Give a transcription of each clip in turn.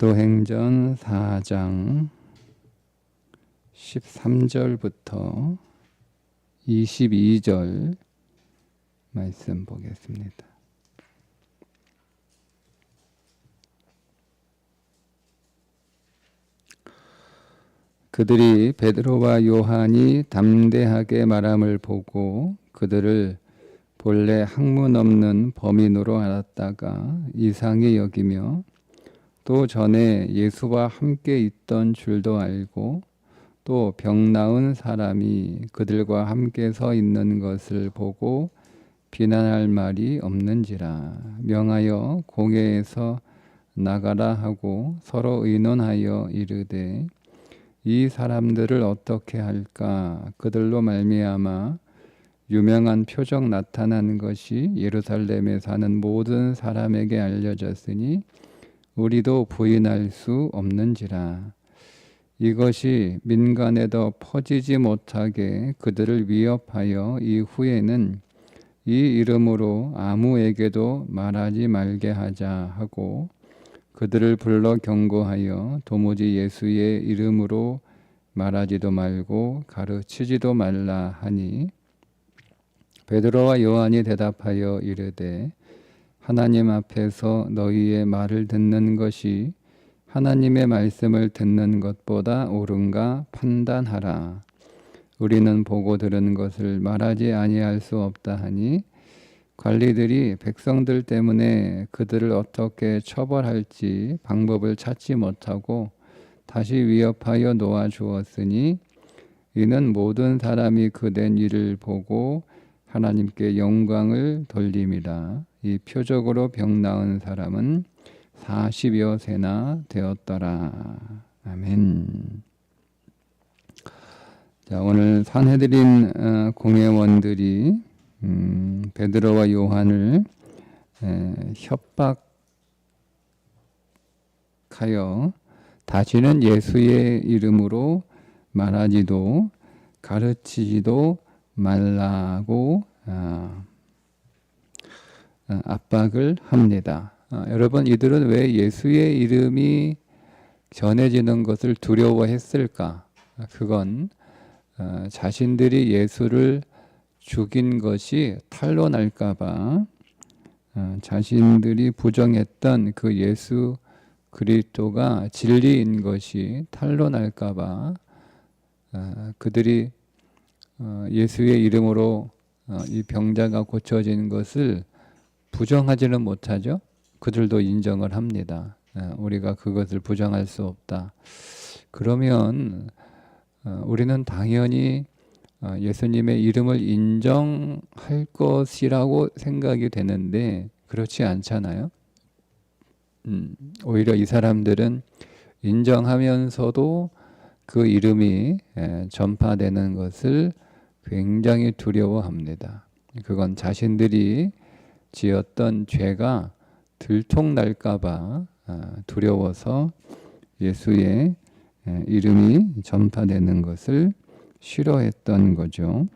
사도행전 4장 13절부터 22절 말씀 보겠습니다. 그들이 베드로와 요한이 담대하게 말함을 보고 그들을 본래 학문 없는 범인으로 알았다가 이상히 여기며 또 전에 예수와 함께 있던 줄도 알고 또 병 나은 사람이 그들과 함께 서 있는 것을 보고 비난할 말이 없는지라 명하여 공회에서 나가라 하고 서로 의논하여 이르되 이 사람들을 어떻게 할까? 그들로 말미암아 유명한 표적 나타난 것이 예루살렘에 사는 모든 사람에게 알려졌으니 우리도 부인할 수 없는지라. 이것이 민간에 더 퍼지지 못하게 그들을 위협하여 이후에는 이 이름으로 아무에게도 말하지 말게 하자 하고 그들을 불러 경고하여 도무지 예수의 이름으로 말하지도 말고 가르치지도 말라 하니 베드로와 요한이 대답하여 이르되 하나님 앞에서 너희의 말을 듣는 것이 하나님의 말씀을 듣는 것보다 옳은가 판단하라. 우리는 보고 들은 것을 말하지 아니할 수 없다 하니 관리들이 백성들 때문에 그들을 어떻게 처벌할지 방법을 찾지 못하고 다시 위협하여 놓아 주었으니 이는 모든 사람이 그 된 일을 보고 하나님께 영광을 돌림이라. 이 표적으로 병 나은 사람은 40여 세나 되었더라. 아멘. 자, 오늘 산해드린 어, 공회원들이 음, 베드로와 요한을 에, 협박하여 다시는 예수의 이름으로 말하지도 가르치지도 말라고 아, 아, 압박을 합니다. 아, 여러분 이들은 왜 예수의 이름이 전해지는 것을 두려워했을까? 그건 자신들이 예수를 죽인 것이 탄로날까봐 자신들이 부정했던 그 예수 그리스도가 진리인 것이 탄로날까봐 그들이 어, 예수의 이름으로 어, 이 병자가 고쳐진 것을 부정하지는 못하죠. 그들도 인정을 합니다. 어, 우리가 그것을 부정할 수 없다. 그러면 우리는 당연히 예수님의 이름을 인정할 것이라고 생각이 되는데 그렇지 않잖아요. 음, 오히려 이 사람들은 인정하면서도 그 이름이 전파되는 것을 굉장히 두려워합니다. 그건 자신들이 지었던 죄가 들통날까봐 아, 두려워서 예수의 이름이 전파되는 것을 싫어했던 거죠.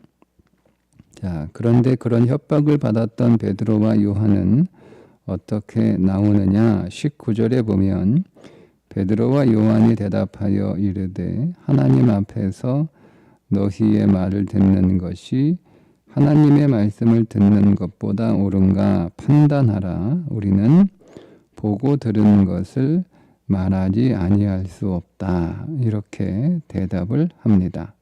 자, 그런데 그런 협박을 받았던 베드로와 요한은 어떻게 나오느냐? 19절에 보면 베드로와 요한이 대답하여 이르되 하나님 앞에서 너희의 말을 듣는 것이 하나님의 말씀을 듣는 것보다 옳은가 판단하라. 우리는 보고 들은 것을 말하지 아니할 수 없다. 이렇게 대답을 합니다.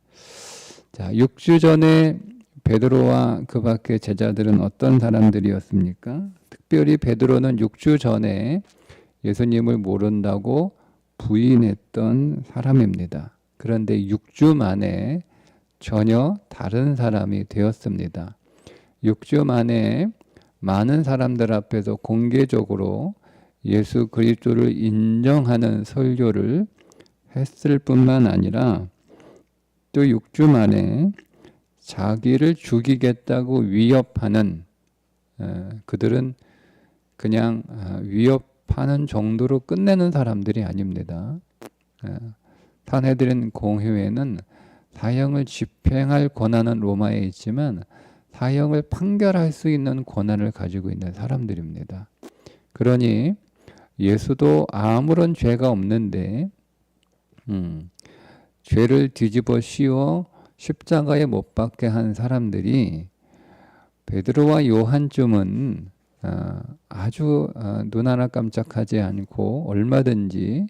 자, 6주 전에 베드로와 그 밖의 제자들은 어떤 사람들이었습니까? 특별히 베드로는 6주 전에 예수님을 모른다고 부인했던 사람입니다. 그런데 6주 만에 전혀 다른 사람이 되었습니다. 6주 만에 많은 사람들 앞에서 공개적으로 예수 그리스도를 인정하는 설교를 했을 뿐만 아니라 또 6주 만에 자기를 죽이겠다고 위협하는 그들은 그냥 아, 위협하는 정도로 끝내는 사람들이 아닙니다. 탄해드린 공회에는 사형을 집행할 권한은 로마에 있지만 사형을 판결할 수 있는 권한을 가지고 있는 사람들입니다. 그러니 예수도 아무런 죄가 없는데 음, 죄를 뒤집어 씌워 십자가에 못 박게 한 사람들이 베드로와 요한쯤은 아, 아주 아, 눈 하나 깜짝하지 않고 얼마든지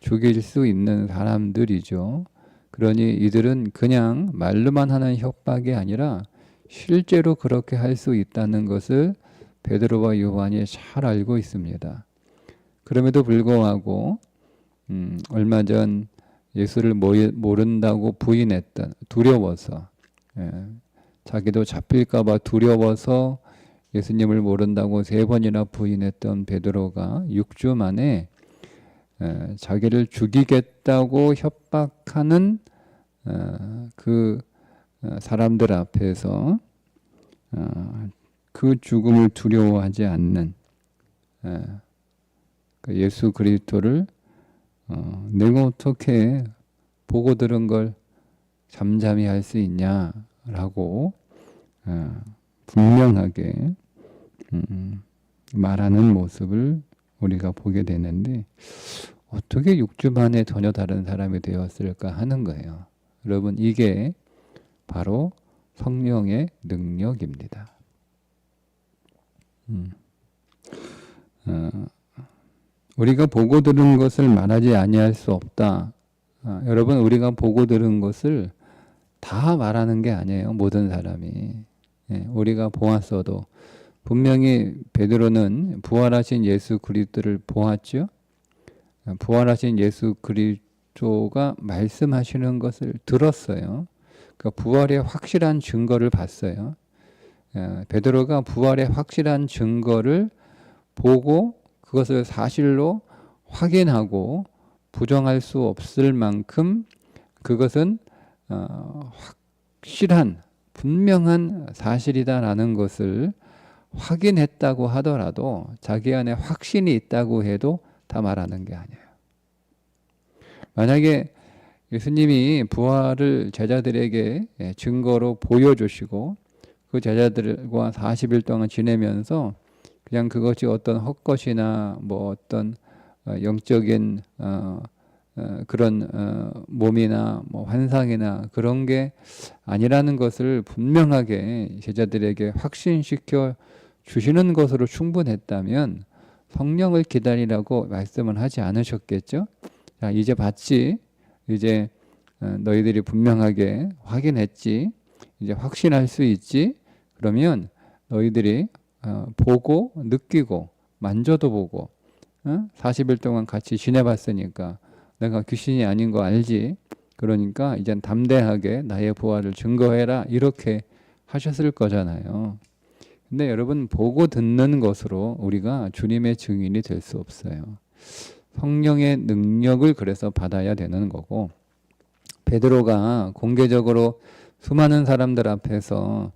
죽일 수 있는 사람들이죠. 그러니 이들은 그냥 말로만 하는 협박이 아니라 실제로 그렇게 할 수 있다는 것을 베드로와 요한이 잘 알고 있습니다. 그럼에도 불구하고 음, 얼마 전 예수를 모른다고 부인했던 두려워서 예, 자기도 잡힐까봐 두려워서 예수님을 모른다고 세 번이나 부인했던 베드로가 6주 만에 에, 자기를 죽이겠다고 협박하는 어, 그 어, 사람들 앞에서 어, 그 죽음을 두려워하지 않는 에, 그 예수 그리스도를 어, 내가 어떻게 보고 들은 걸 잠잠히 할 수 있냐라고 어, 분명하게 음, 말하는 모습을 우리가 보게 되는데 어떻게 6주 만에 전혀 다른 사람이 되었을까 하는 거예요. 여러분 이게 바로 성령의 능력입니다. 음. 어, 우리가 보고 들은 것을 말하지 아니할 수 없다. 어, 여러분 우리가 보고 들은 것을 다 말하는 게 아니에요. 모든 사람이 예, 우리가 보았어도 분명히 베드로는 부활하신 예수 그리스도를 보았죠. 부활하신 예수 그리스도가 말씀하시는 것을 들었어요. 그 부활의 확실한 증거를 봤어요. 예, 베드로가 부활의 확실한 증거를 보고 그것을 사실로 확인하고 부정할 수 없을 만큼 그것은 어, 확실한 분명한 사실이다라는 것을 확인했다고 하더라도 자기 안에 확신이 있다고 해도 다 말하는 게 아니에요. 만약에 예수님이 부활을 제자들에게 예, 증거로 보여주시고 그 제자들과 40일 동안 지내면서 그냥 그것이 어떤 헛것이나 뭐 어떤 어, 영적인 어, 어, 그런 어, 몸이나 뭐 환상이나 그런 게 아니라는 것을 분명하게 제자들에게 확신시켜 주시는 것으로 충분했다면 성령을 기다리라고 말씀을 하지 않으셨겠죠? 자, 이제 봤지. 이제 어, 너희들이 분명하게 확인했지. 이제 확신할 수 있지. 그러면 너희들이 어, 보고 느끼고 만져도 보고 40일 동안 같이 지내봤으니까 내가 귀신이 아닌 거 알지. 그러니까 이젠 담대하게 나의 부활을 증거해라. 이렇게 하셨을 거잖아요. 근데 여러분 보고 듣는 것으로 우리가 주님의 증인이 될 수 없어요. 성령의 능력을 그래서 받아야 되는 거고 베드로가 공개적으로 수많은 사람들 앞에서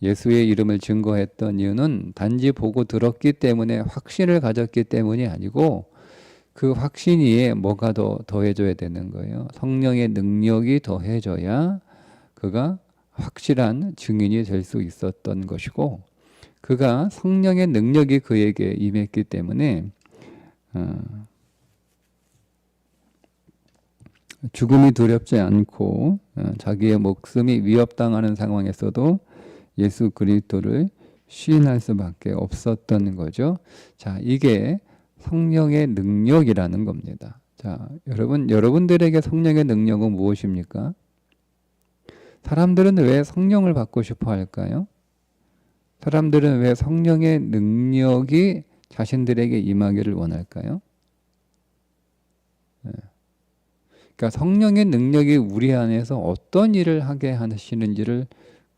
예수의 이름을 증거했던 이유는 단지 보고 들었기 때문에 확신을 가졌기 때문이 아니고 그 확신 위에 뭐가 더 더해져야 되는 거예요. 성령의 능력이 더해져야 그가 확실한 증인이 될 수 있었던 것이고 그가 성령의 능력이 그에게 임했기 때문에 어, 죽음이 두렵지 않고 어, 자기의 목숨이 위협당하는 상황에서도 예수 그리스도를 시인할 수밖에 없었던 거죠. 자, 이게 성령의 능력이라는 겁니다. 자, 여러분 여러분들에게 성령의 능력은 무엇입니까? 사람들은 왜 성령을 받고 싶어 할까요? 사람들은 왜 성령의 능력이 자신들에게 임하기를 원할까요? 네. 그러니까 성령의 능력이 우리 안에서 어떤 일을 하게 하시는지를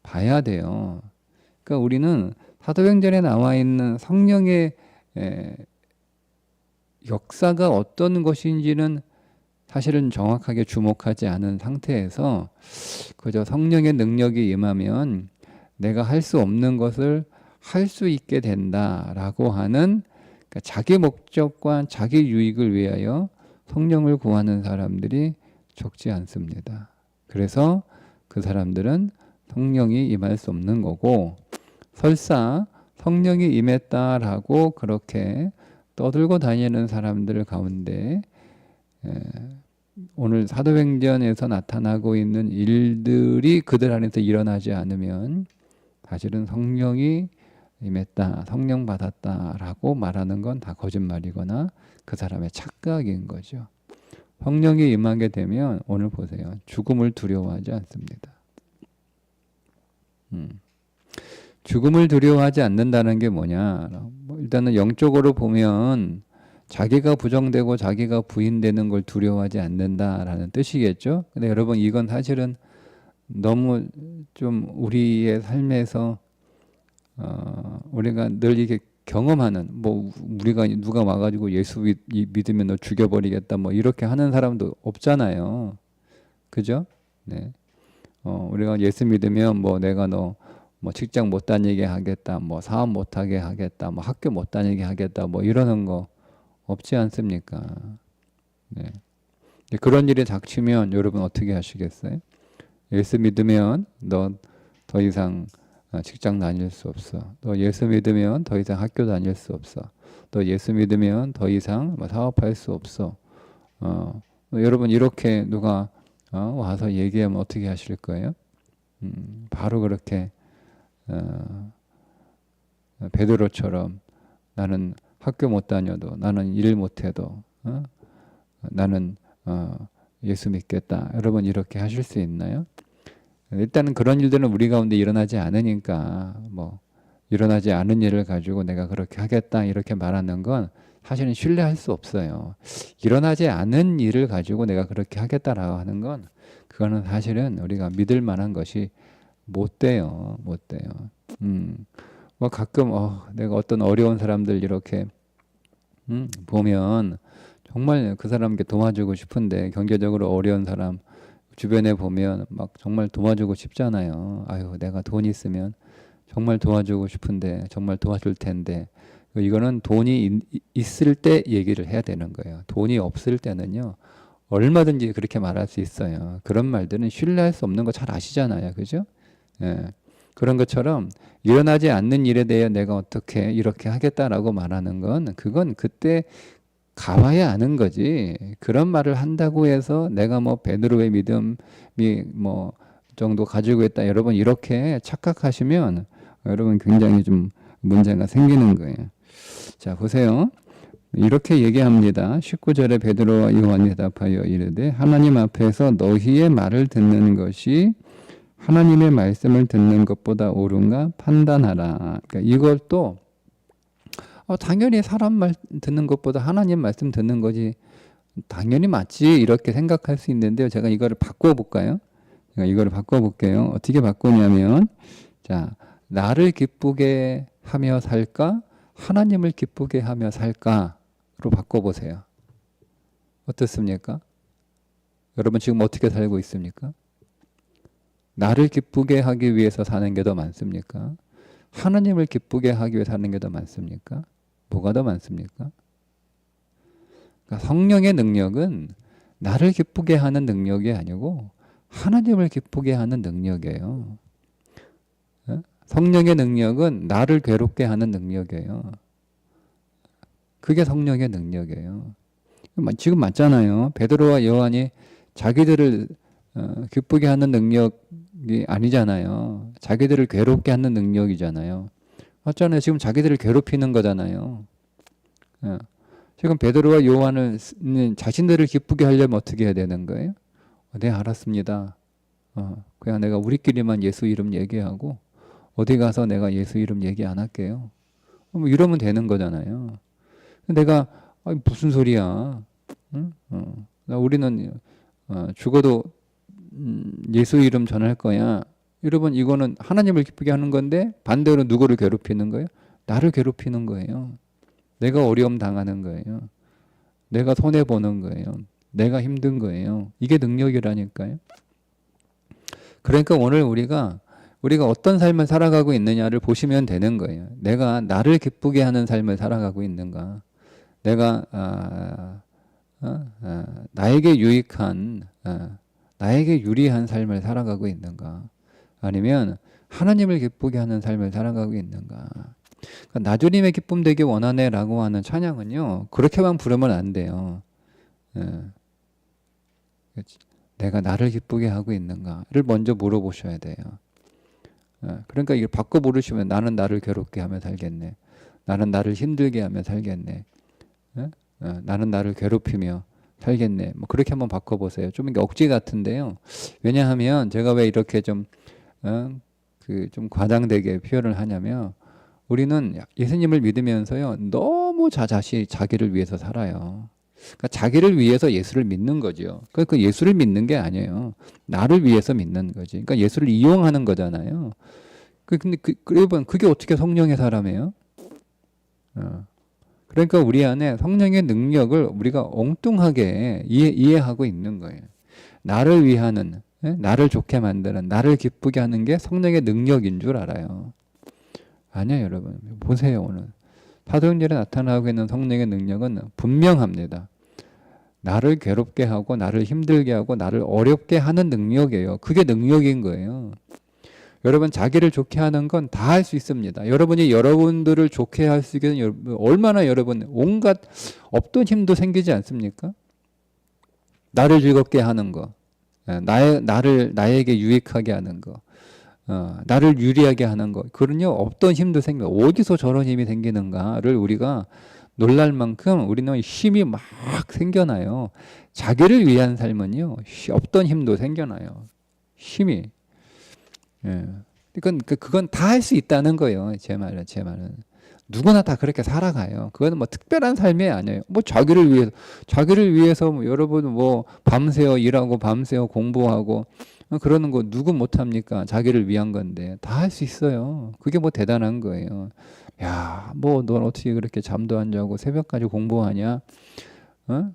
봐야 돼요. 그러니까 우리는 사도행전에 나와 있는 성령의 역사가 어떤 것인지는 사실은 정확하게 주목하지 않은 상태에서 그저 성령의 능력이 임하면 내가 할 수 없는 것을 할 수 있게 된다라고 하는 그러니까 자기 목적과 자기 유익을 위하여 성령을 구하는 사람들이 적지 않습니다. 그래서 그 사람들은 성령이 임할 수 없는 거고 설사 성령이 임했다라고 그렇게 떠들고 다니는 사람들 가운데 에, 오늘 사도행전에서 나타나고 있는 일들이 그들 안에서 일어나지 않으면 사실은 성령이 임했다, 성령 받았다라고 말하는 건 다 거짓말이거나 그 사람의 착각인 거죠. 성령이 임하게 되면 오늘 보세요. 죽음을 두려워하지 않습니다. 음. 죽음을 두려워하지 않는다는 게 뭐냐? 뭐 일단은 영적으로 보면 자기가 부정되고 자기가 부인되는 걸 두려워하지 않는다라는 뜻이겠죠. 근데 여러분 이건 사실은 너무 좀 우리의 삶에서 어, 우리가 늘 이게 경험하는 뭐 우리가 누가 와가지고 예수 믿, 믿으면 너 죽여버리겠다 뭐 이렇게 하는 사람도 없잖아요. 그죠? 네. 어, 우리가 예수 믿으면 뭐 내가 너 뭐 직장 못 다니게 하겠다, 뭐 사업 못 하게 하겠다, 뭐 학교 못 다니게 하겠다, 뭐 이러는 거 없지 않습니까? 네. 그런 일이 닥치면 여러분 어떻게 하시겠어요? 예수 믿으면 너더 이상 어, 직장 다닐 수 없어. 너 예수 믿으면 더 이상 학교 다닐 수 없어. 너 예수 믿으면 더 이상 뭐 사업할 수 없어. 어, 뭐 여러분 이렇게 누가 어, 와서 얘기하면 어떻게 하실 거예요? 음, 바로 그렇게 어, 베드로처럼 나는 학교 못 다녀도 나는 일 못해도 어? 나는 어, 예수 믿겠다. 여러분 이렇게 하실 수 있나요? 일단은 그런 일들은 우리 가운데 일어나지 않으니까 뭐 일어나지 않은 일을 가지고 내가 그렇게 하겠다 이렇게 말하는 건 사실은 신뢰할 수 없어요. 일어나지 않은 일을 가지고 내가 그렇게 하겠다라고 하는 건 그거는 사실은 우리가 믿을 만한 것이 못 돼요. 못 돼요. 음. 뭐 가끔 어, 내가 어떤 어려운 사람들 이렇게 음, 보면 정말 그 사람께 도와주고 싶은데 경제적으로 어려운 사람 주변에 보면 막 정말 도와주고 싶잖아요. 아유, 내가 돈 있으면 정말 도와주고 싶은데 정말 도와줄 텐데 이거는 돈이 있을 때 얘기를 해야 되는 거예요. 돈이 없을 때는요. 얼마든지 그렇게 말할 수 있어요. 그런 말들은 신뢰할 수 없는 거 잘 아시잖아요. 그죠? 예. 그런 것처럼 일어나지 않는 일에 대해 내가 어떻게 이렇게 하겠다라고 말하는 건 그건 그때 가봐야 아는 거지. 그런 말을 한다고 해서 내가 뭐 베드로의 믿음이 뭐 정도 가지고 있다. 여러분 이렇게 착각하시면 여러분 굉장히 좀 문제가 생기는 거예요. 자, 보세요. 이렇게 얘기합니다. 19절에 베드로와 요한이 대답하여 이르되 하나님 앞에서 너희의 말을 듣는 것이 하나님의 말씀을 듣는 것보다 옳은가 판단하라. 그러니까 이것도 어, 당연히 사람 말 듣는 것보다 하나님 말씀 듣는 거지 당연히 맞지 이렇게 생각할 수 있는데요. 제가 이거를 바꿔 볼까요? 제가 이거를 바꿔 볼게요. 어떻게 바꾸냐면 자 나를 기쁘게 하며 살까 하나님을 기쁘게 하며 살까로 바꿔 보세요. 어떻습니까? 여러분 지금 어떻게 살고 있습니까? 나를 기쁘게 하기 위해서 사는 게 더 많습니까? 하나님을 기쁘게 하기 위해 사는 게 더 많습니까? 뭐가 더 많습니까? 그러니까 성령의 능력은 나를 기쁘게 하는 능력이 아니고 하나님을 기쁘게 하는 능력이에요. 어? 성령의 능력은 나를 괴롭게 하는 능력이에요. 그게 성령의 능력이에요. 지금 맞잖아요. 베드로와 요한이 자기들을 어, 기쁘게 하는 능력이 아니잖아요. 자기들을 괴롭게 하는 능력이잖아요. 맞잖아요. 지금 자기들을 괴롭히는 거잖아요. 어. 지금 베드로와 요한은 자신들을 기쁘게 하려면 어떻게 해야 되는 거예요? 어, 네, 알았습니다. 어, 그냥 내가 우리끼리만 예수 이름 얘기하고 어디 가서 내가 예수 이름 얘기 안 할게요. 뭐 이러면 되는 거잖아요. 내가 무슨 소리야? 응? 어. 우리는 어, 죽어도 음, 예수 이름 전할 거야. 여러분 이거는 하나님을 기쁘게 하는 건데 반대로 누구를 괴롭히는 거예요? 나를 괴롭히는 거예요. 내가 어려움 당하는 거예요. 내가 손해 보는 거예요. 내가 힘든 거예요. 이게 능력이라니까요. 그러니까 오늘 우리가 우리가 어떤 삶을 살아가고 있느냐를 보시면 되는 거예요. 내가 나를 기쁘게 하는 삶을 살아가고 있는가? 내가 아, 아, 아, 나에게 유익한 아, 나에게 유리한 삶을 살아가고 있는가? 아니면 하나님을 기쁘게 하는 삶을 살아가고 있는가? 그러니까 나주님의 기쁨 되기 원하네라고 하는 찬양은요 그렇게만 부르면 안 돼요. 예. 내가 나를 기쁘게 하고 있는가를 먼저 물어보셔야 돼요. 예. 그러니까 이걸 바꿔 부르시면 나는 나를 괴롭게 하며 살겠네. 나는 나를 힘들게 하며 살겠네. 예? 어, 나는 나를 괴롭히며 살겠네. 뭐 그렇게 한번 바꿔보세요. 좀 억지 같은데요. 왜냐하면 제가 왜 이렇게 좀 어? 그 좀 과장되게 표현을 하냐면 우리는 예수님을 믿으면서요 너무 자자시 자기를 위해서 살아요. 그러니까 자기를 위해서 예수를 믿는 거죠. 그, 그 예수를 믿는 게 아니에요. 나를 위해서 믿는 거지. 그러니까 예수를 이용하는 거잖아요. 그 근데 그, 그 여러분 그게 어떻게 성령의 사람이에요? 어. 그러니까 우리 안에 성령의 능력을 우리가 엉뚱하게 이해, 이해하고 있는 거예요. 나를 위하는 예? 나를 좋게 만드는 나를 기쁘게 하는 게 성령의 능력인 줄 알아요. 아니야 여러분 보세요 오늘 사도행전에 나타나고 있는 성령의 능력은 분명합니다. 나를 괴롭게 하고 나를 힘들게 하고 나를 어렵게 하는 능력이에요. 그게 능력인 거예요. 여러분 자기를 좋게 하는 건 다 할 수 있습니다. 여러분이 여러분들을 좋게 할 수 있는 얼마나 여러분 온갖 없던 힘도 생기지 않습니까? 나를 즐겁게 하는 거, 예, 나의 나를 나에게 유익하게 하는 거, 어, 나를 유리하게 하는 거, 그런요 없던 힘도 생겨. 어디서 저런 힘이 생기는가를 우리가 놀랄 만큼 우리는 힘이 막 생겨나요. 자기를 위한 삶은요 없던 힘도 생겨나요. 힘이. 예. 그건 그, 그건 다 할 수 있다는 거예요. 제 말은 제 말은 누구나 다 그렇게 살아가요. 그거는 뭐 특별한 삶이 아니에요. 뭐 자기를 위해서 자기를 위해서 뭐 여러분 뭐 밤새워 일하고 밤새워 공부하고 그러는 거 누구 못 합니까? 자기를 위한 건데 다 할 수 있어요. 그게 뭐 대단한 거예요. 야, 뭐 넌 어떻게 그렇게 잠도 안 자고 새벽까지 공부하냐? 어?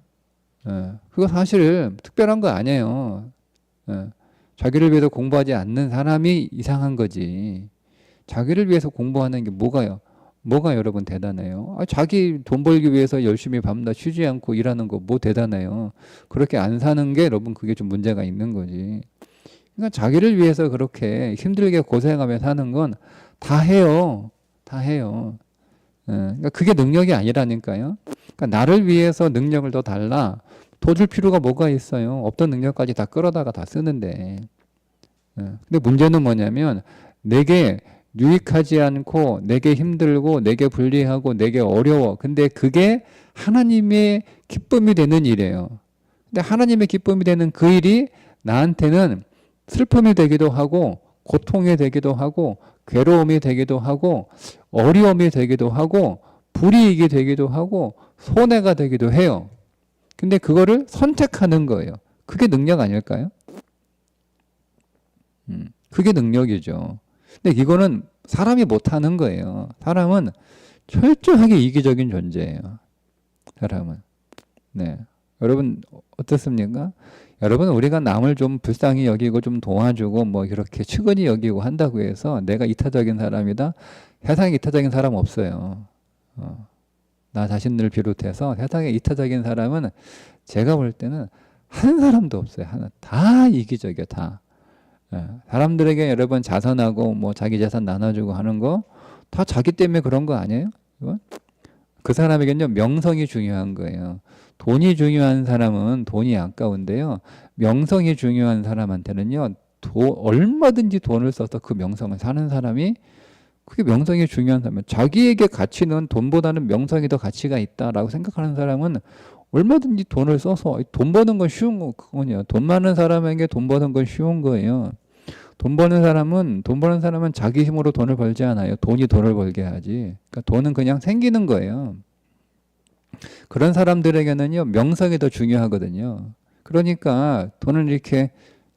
어. 그거 사실 특별한 거 아니에요. 어. 자기를 위해서 공부하지 않는 사람이 이상한 거지. 자기를 위해서 공부하는 게 뭐가요? 뭐가 여러분 대단해요? 아, 자기 돈 벌기 위해서 열심히 밤낮 쉬지 않고 일하는 거 뭐 대단해요? 그렇게 안 사는 게 여러분 그게 좀 문제가 있는 거지. 그러니까 자기를 위해서 그렇게 힘들게 고생하며 사는 건 다 해요. 다 해요. 예, 그러니까 그게 능력이 아니라니까요. 그러니까 나를 위해서 능력을 더 달라. 더 줄 필요가 뭐가 있어요? 없던 능력까지 다 끌어다가 다 쓰는데. 예, 근데 문제는 뭐냐면 내게 유익하지 않고 내게 힘들고 내게 불리하고 내게 어려워. 근데 그게 하나님의 기쁨이 되는 일이에요. 근데 하나님의 기쁨이 되는 그 일이 나한테는 슬픔이 되기도 하고 고통이 되기도 하고 괴로움이 되기도 하고 어려움이 되기도 하고 불이익이 되기도 하고 손해가 되기도 해요. 근데 그거를 선택하는 거예요. 그게 능력 아닐까요? 음, 그게 능력이죠. 근데 이거는 사람이 못하는 거예요. 사람은 철저하게 이기적인 존재예요. 사람은. 네. 여러분 어떻습니까? 여러분 우리가 남을 좀 불쌍히 여기고 좀 도와주고 뭐 이렇게 측은히 여기고 한다고 해서 내가 이타적인 사람이다. 세상에 이타적인 사람 없어요. 어. 나 자신을 비롯해서 세상에 이타적인 사람은 제가 볼 때는 한 사람도 없어요. 하나 다 이기적이야 다. 예. 사람들에게 여러분 자선하고 뭐 자기 재산 나눠주고 하는 거 다 자기 때문에 그런 거 아니에요? 이건? 그 사람에게는요 명성이 중요한 거예요. 돈이 중요한 사람은 돈이 아까운데요. 명성이 중요한 사람한테는요 도, 얼마든지 돈을 써서 그 명성을 사는 사람이 그게 명성이 중요한 사람. 자기에게 가치는 돈보다는 명성이 더 가치가 있다라고 생각하는 사람은 얼마든지 돈을 써서 돈 버는 건 쉬운 거군요. 돈 많은 사람에게 돈 버는 건 쉬운 거예요. 돈 버는 사람은 돈 버는 사람은 자기 힘으로 돈을 벌지 않아요. 돈이 돈을 벌게 하지. 그러니까 돈은 그냥 생기는 거예요. 그런 사람들에게는요 명성이 더 중요하거든요. 그러니까 돈을 이렇게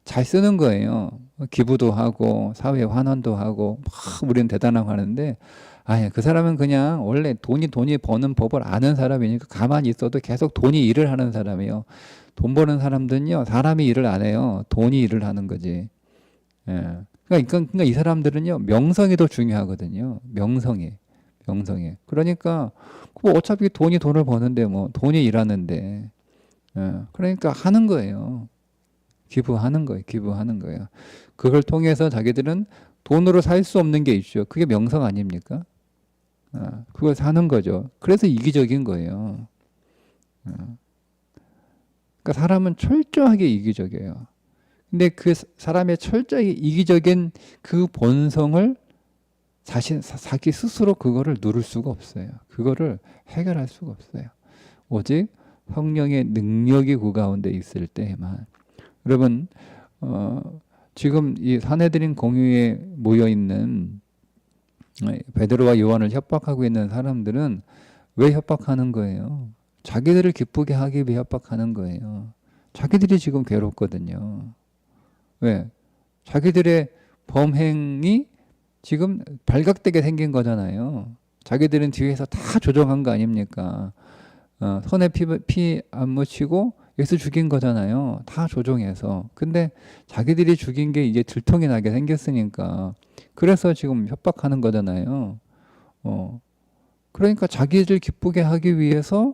잘 쓰는 거예요. 기부도 하고 사회 환원도 하고 막 우리는 대단하고 하는데 아예 그 사람은 그냥 원래 돈이 돈이 버는 법을 아는 사람이니까 가만히 있어도 계속 돈이 일을 하는 사람이에요. 돈 버는 사람들은요 사람이 일을 안 해요. 돈이 일을 하는 거지. 예. 그러니까, 그러니까 이 사람들은요 명성이 더 중요하거든요. 명성이 명성이. 그러니까 뭐 어차피 돈이 돈을 버는데 뭐 돈이 일하는데. 예. 그러니까 하는 거예요. 기부하는 거예요. 기부하는 거예요. 그걸 통해서 자기들은 돈으로 살 수 없는 게 있죠. 그게 명성 아닙니까? 어, 그걸 사는 거죠. 그래서 이기적인 거예요. 어. 그러니까 사람은 철저하게 이기적이에요. 근데 그 사람의 철저하게 이기적인 그 본성을 자신 자기 스스로 그거를 누를 수가 없어요. 그거를 해결할 수가 없어요. 오직 성령의 능력이 그 가운데 있을 때만 여러분 어, 지금 이 사내들인 공유에 모여 있는 베드로와 요한을 협박하고 있는 사람들은 왜 협박하는 거예요? 자기들을 기쁘게 하기 위해 협박하는 거예요. 자기들이 지금 괴롭거든요. 왜? 자기들의 범행이 지금 발각되게 생긴 거잖아요. 자기들은 뒤에서 다 조정한 거 아닙니까? 어, 손에 피안 묻히고 예수 죽인 거잖아요. 다 조종해서. 근데 자기들이 죽인 게 이제 들통이 나게 생겼으니까. 그래서 지금 협박하는 거잖아요. 어. 그러니까 자기들 기쁘게 하기 위해서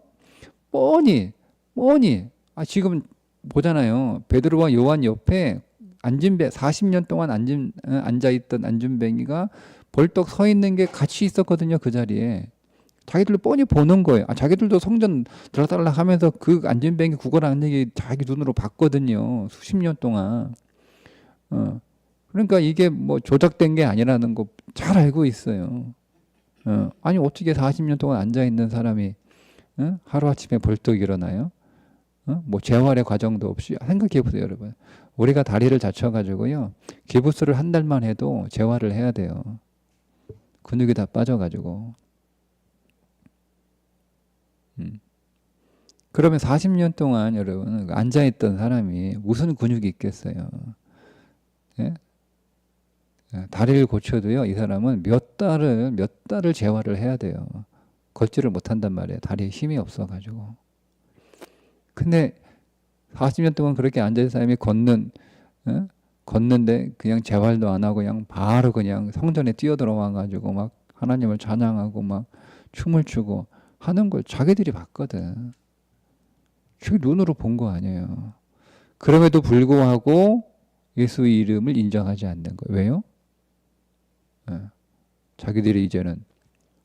뻔히, 뻔히, 아, 지금 보잖아요. 베드로와 요한 옆에 안진배, 40년 동안 앉은, 어, 앉아 있던 안준뱅이가 벌떡 서 있는 게 같이 있었거든요. 그 자리에. 자기들도 뻔히 보는 거예요. 아, 자기들도 성전 들어달라 하면서 그 안전뱅이 구걸하는 얘기 자기 눈으로 봤거든요. 수십 년 동안. 어. 그러니까 이게 뭐 조작된 게 아니라는 거 잘 알고 있어요. 어. 아니 어떻게 40년 동안 앉아 있는 사람이 어? 하루 아침에 벌떡 일어나요? 어? 뭐 재활의 과정도 없이 생각해 보세요, 여러분. 우리가 다리를 다쳐가지고요 기부스를 한 달만 해도 재활을 해야 돼요. 근육이 다 빠져가지고 음. 그러면 40년 동안 여러분 앉아있던 사람이 무슨 근육이 있겠어요? 예? 예? 다리를 고쳐도요, 이 사람은 몇 달을, 몇 달을 재활을 해야 돼요. 걷지를 못한단 말이에요. 다리에 힘이 없어가지고. 근데 40년 동안 그렇게 앉아있는 사람이 걷는, 예? 걷는데 그냥 재활도 안 하고 그냥 바로 그냥 성전에 뛰어들어와가지고 막 하나님을 찬양하고 막 춤을 추고 하는 걸 자기들이 봤거든. 자기 눈으로 본 거 아니에요. 그럼에도 불구하고 예수 이름을 인정하지 않는 거예요. 왜요? 네. 자기들이 이제는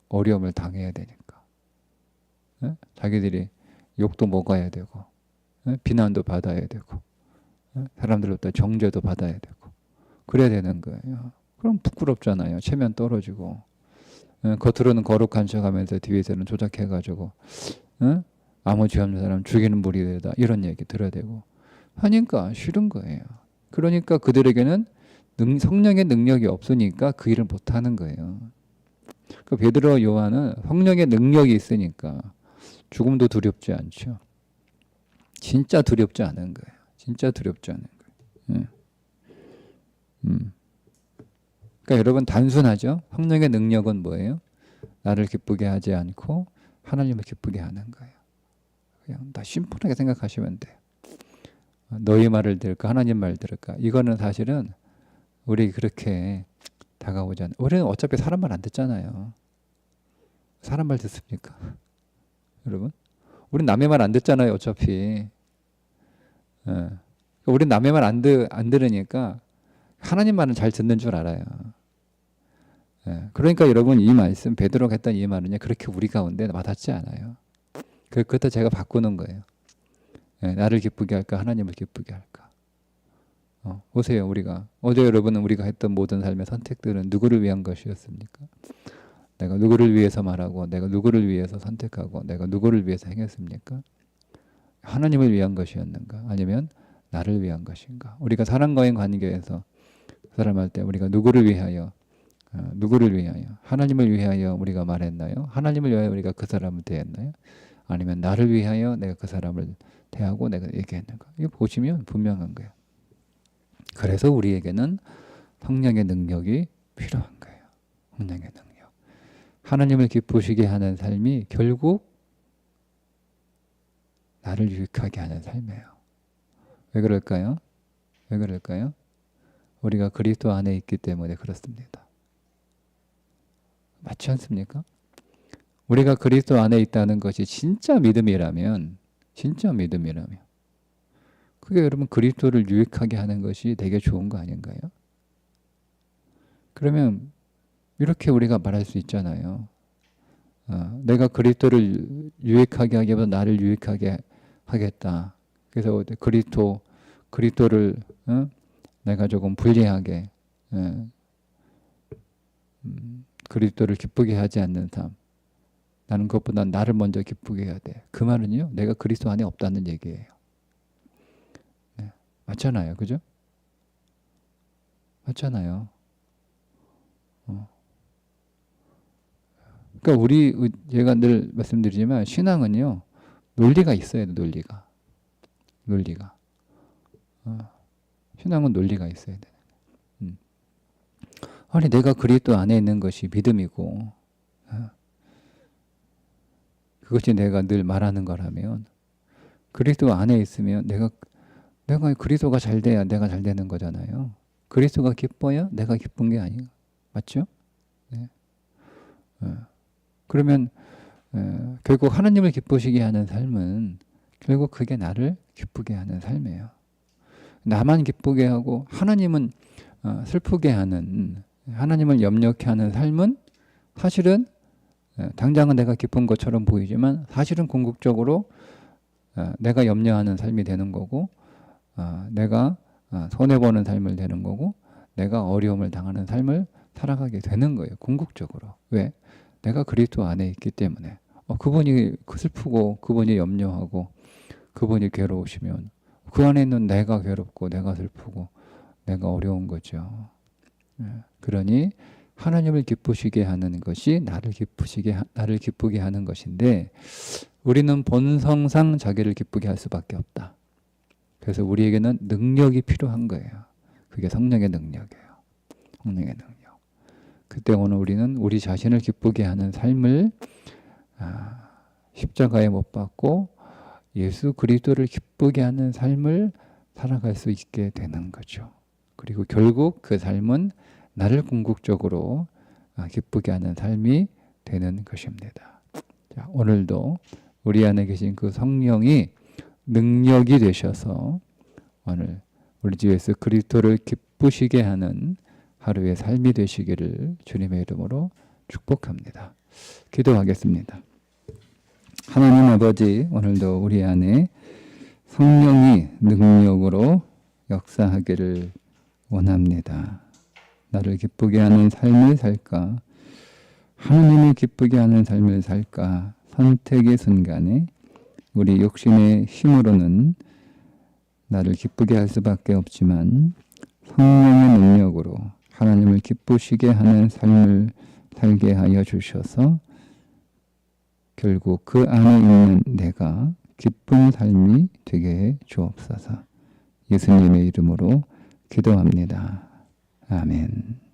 어려움을 당해야 되니까. 네? 자기들이 욕도 먹어야 되고, 네? 비난도 받아야 되고, 사람들로부터 정죄도 받아야 되고, 그래야 되는 거예요. 그럼 부끄럽잖아요. 체면 떨어지고. 어, 겉으로는 거룩한 척하면서 뒤에서는 조작해가지고 어? 아무 죄 없는 사람 죽이는 무리되다 이런 얘기 들어야 되고 하니까 싫은 거예요. 그러니까 그들에게는 능, 성령의 능력이 없으니까 그 일을 못 하는 거예요. 그 베드로 요한은 성령의 능력이 있으니까 죽음도 두렵지 않죠. 진짜 두렵지 않은 거예요. 진짜 두렵지 않은 거예요. 예. 음. 그러니까 여러분 단순하죠. 성령의 능력은 뭐예요? 나를 기쁘게 하지 않고 하나님을 기쁘게 하는 거예요. 그냥 다 심플하게 생각하시면 돼요. 너희 말을 들을까 하나님 말 들을까 이거는 사실은 우리 그렇게 다가오지 않아요. 우리는 어차피 사람 말 안 듣잖아요. 사람 말 듣습니까? 여러분? 우리 남의 말 안 듣잖아요. 어차피. 예. 우리 남의 말 안 안 들으니까 하나님 말은 잘 듣는 줄 알아요. 예, 그러니까 여러분 이 말씀 베드로가 했던 이 말은요 그렇게 우리 가운데 와닿지 않아요. 그 그것도 제가 바꾸는 거예요. 예, 나를 기쁘게 할까 하나님을 기쁘게 할까. 어, 보세요 우리가 어제 여러분은 우리가 했던 모든 삶의 선택들은 누구를 위한 것이었습니까? 내가 누구를 위해서 말하고 내가 누구를 위해서 선택하고 내가 누구를 위해서 행했습니까? 하나님을 위한 것이었는가? 아니면 나를 위한 것인가? 우리가 사람과의 관계에서 사람할 때 우리가 누구를 위하여 어, 누구를 위하여? 하나님을 위하여 우리가 말했나요? 하나님을 위하여 우리가 그 사람을 대했나요? 아니면 나를 위하여 내가 그 사람을 대하고 내가 얘기했는가? 이거 보시면 분명한 거예요. 그래서 우리에게는 성령의 능력이 필요한 거예요. 성령의 능력. 하나님을 기쁘시게 하는 삶이 결국 나를 유익하게 하는 삶이에요. 왜 그럴까요? 왜 그럴까요? 우리가 그리스도 안에 있기 때문에 그렇습니다. 맞지 않습니까? 우리가 그리스도 안에 있다는 것이 진짜 믿음이라면 진짜 믿음이라면 그게 여러분 그리스도를 유익하게 하는 것이 되게 좋은 거 아닌가요? 그러면 이렇게 우리가 말할 수 있잖아요. 어, 내가 그리스도를 유익하게 하기보다 나를 유익하게 하겠다. 그래서 그리스도 그리스도를 어? 내가 조금 불리하게 예. 음, 그리스도를 기쁘게 하지 않는 삶. 나는 그것보다 나를 먼저 기쁘게 해야 돼. 그 말은요, 내가 그리스도 안에 없다는 얘기예요. 네. 맞잖아요, 그죠? 맞잖아요. 어. 그러니까 우리 제가 늘 말씀드리지만 신앙은요 논리가 있어야 돼 논리가 논리가 어. 신앙은 논리가 있어야 돼. 음. 아니 내가 그리스도 안에 있는 것이 믿음이고 어. 그것이 내가 늘 말하는 거라면 그리스도 안에 있으면 내가 내가 그리스도가 잘 돼야 내가 잘 되는 거잖아요. 그리스도가 기뻐야 내가 기쁜 게 아니에요. 맞죠? 네. 어. 그러면 어, 결국 하나님을 기쁘시게 하는 삶은 결국 그게 나를 기쁘게 하는 삶이에요. 나만 기쁘게 하고 하나님은 어, 슬프게 하는 하나님을 염려케 하는 삶은 사실은 어, 당장은 내가 기쁜 것처럼 보이지만 사실은 궁극적으로 어, 내가 염려하는 삶이 되는 거고 어, 내가 어, 손해보는 삶을 되는 거고 내가 어려움을 당하는 삶을 살아가게 되는 거예요. 궁극적으로. 왜? 내가 그리스도 안에 있기 때문에. 어, 그분이 슬프고 그분이 염려하고 그분이 괴로우시면 그 안에 있는 내가 괴롭고 내가 슬프고 내가 어려운 거죠. 예. 그러니 하나님을 기쁘시게 하는 것이 나를 기쁘시게 하- 나를 기쁘게 하는 것인데 우리는 본성상 자기를 기쁘게 할 수밖에 없다. 그래서 우리에게는 능력이 필요한 거예요. 그게 성령의 능력이에요. 성령의 능력. 그때 오늘 우리는 우리 자신을 기쁘게 하는 삶을 아, 십자가에 못 박고 예수 그리스도를 기쁘게 하는 삶을 살아갈 수 있게 되는 거죠. 그리고 결국 그 삶은 나를 궁극적으로 아, 기쁘게 하는 삶이 되는 것입니다. 자, 오늘도 우리 안에 계신 그 성령이 능력이 되셔서 오늘 우리 주 예수 그리스도를 기쁘시게 하는 하루의 삶이 되시기를 주님의 이름으로 축복합니다. 기도하겠습니다. 하나님 아버지 오늘도 우리 안에 성령이 능력으로 역사하기를 원합니다. 나를 기쁘게 하는 삶을 살까? 하나님을 기쁘게 하는 삶을 살까? 선택의 순간에 우리 욕심의 힘으로는 나를 기쁘게 할 수밖에 없지만 성령의 능력으로 하나님을 기쁘시게 하는 삶을 살게 하여 주셔서 결국 그 안에 있는 내가 기쁜 삶이 되게 해 주옵소서. 예수님의 이름으로 기도합니다. 아멘.